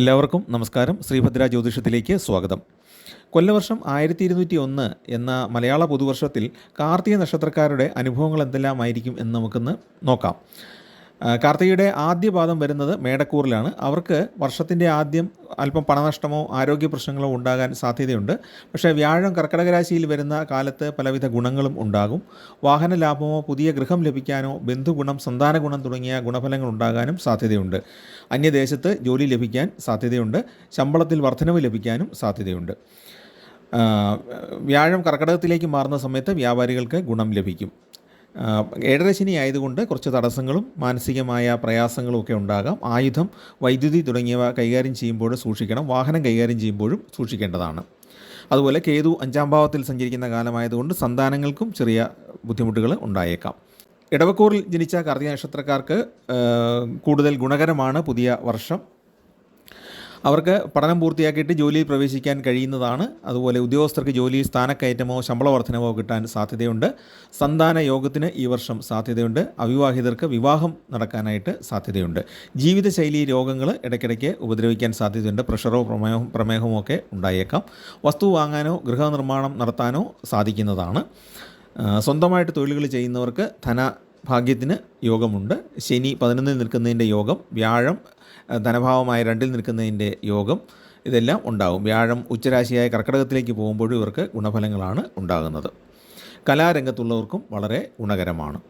എല്ലാവർക്കും നമസ്കാരം. ശ്രീഭദ്ര ജ്യോതിഷത്തിലേക്ക് സ്വാഗതം. കൊല്ലവർഷം ആയിരത്തി ഇരുന്നൂറ്റി ഒന്ന് എന്ന മലയാള പുതുവർഷത്തിൽ കാർത്തിക നക്ഷത്രക്കാരുടെ അനുഭവങ്ങൾ എന്തെല്ലാമായിരിക്കും എന്ന് നമുക്കൊന്ന് നോക്കാം. കാർത്തികയുടെ ആദ്യ പാദം വരുന്നത് മേടക്കൂറിലാണ്. അവർക്ക് വർഷത്തിന്റെ ആദ്യം അല്പം പണനഷ്ടമോ ആരോഗ്യ പ്രശ്നങ്ങളോ ഉണ്ടാകാൻ സാധ്യതയുണ്ട്. പക്ഷേ വ്യാഴം കർക്കിടക രാശിയിൽ വരുന്ന കാലത്ത് പലവിധ ഗുണങ്ങളും ഉണ്ടാകും. വാഹന ലാഭമോ പുതിയ ഗൃഹം ലഭിക്കാനോ ബന്ധുഗുണം സന്താന ഗുണം തുടങ്ങിയ ഗുണഫലങ്ങൾ ഉണ്ടാകാനും സാധ്യതയുണ്ട്. അന്യദേശത്ത് ജോലി ലഭിക്കാൻ സാധ്യതയുണ്ട്. ശമ്പളത്തിൽ വർധനവ് ലഭിക്കാനും സാധ്യതയുണ്ട്. വ്യാഴം കർക്കിടകത്തിലേക്ക് മാറുന്ന സമയത്ത് വ്യാപാരികൾക്ക് ഗുണം ലഭിക്കും. ആ, ഏഴരശനി ആയതുകൊണ്ട് കുറച്ച് തടസ്സങ്ങളും മാനസികമായ പ്രയാസങ്ങളും ഒക്കെ ഉണ്ടാകാം. ആയുധം വൈദ്യുതി തുടങ്ങിയവ കൈകാര്യം ചെയ്യുമ്പോൾ സൂക്ഷിക്കണം. വാഹനം കൈകാര്യം ചെയ്യുമ്പോഴും സൂക്ഷിക്കേണ്ടതാണ്. അതുപോലെ കേതു അഞ്ചാം ഭാവത്തിൽ സഞ്ചരിക്കുന്ന കാലമായതുകൊണ്ട് സന്താനങ്ങൾക്കും ചെറിയ ബുദ്ധിമുട്ടുകൾ ഉണ്ടായേക്കാം. ഇടവക്കൂറിൽ ജനിച്ച കാർത്തിക നക്ഷത്രക്കാർക്ക് കൂടുതൽ ഗുണകരമാണ് പുതിയ വർഷം. അവർക്ക് പഠനം പൂർത്തിയാക്കിയിട്ട് ജോലിയിൽ പ്രവേശിക്കാൻ കഴിയുന്നതാണ്. അതുപോലെ ഉദ്യോഗസ്ഥർക്ക് ജോലിയിൽ സ്ഥാനക്കയറ്റമോ ശമ്പള വർധനവോ കിട്ടാൻ സാധ്യതയുണ്ട്. സന്താന യോഗത്തിന് ഈ വർഷം സാധ്യതയുണ്ട്. അവിവാഹിതർക്ക് വിവാഹം നടക്കാനായിട്ട് സാധ്യതയുണ്ട്. ജീവിതശൈലി രോഗങ്ങൾ ഇടയ്ക്കിടയ്ക്ക് ഉപദ്രവിക്കാൻ സാധ്യതയുണ്ട്. പ്രഷറോ പ്രമേഹം പ്രമേഹമോ ഒക്കെ ഉണ്ടായേക്കാം. വസ്തു വാങ്ങാനോ ഗൃഹനിർമ്മാണം നടത്താനോ സാധിക്കുന്നതാണ്. സ്വന്തമായിട്ട് തൊഴിലുകൾ ചെയ്യുന്നവർക്ക് ധന ഭാഗ്യത്തിന് യോഗമുണ്ട്. ശനി പതിനൊന്നിൽ നിൽക്കുന്നതിന്റെ യോഗം വ്യാഴം ധനഭാവമായ രണ്ടിൽ നിൽക്കുന്നതിന്റെ യോഗം ഇതെല്ലാം ഉണ്ടാകും വ്യാഴം ഉച്ചരാശിയായ കർക്കിടകത്തിലേക്ക് പോകുമ്പോഴും ഇവർക്ക് ഗുണഫലങ്ങളാണ് ഉണ്ടാകുന്നത്. കലാരംഗത്തുള്ളവർക്കും വളരെ ഗുണകരമാണ്.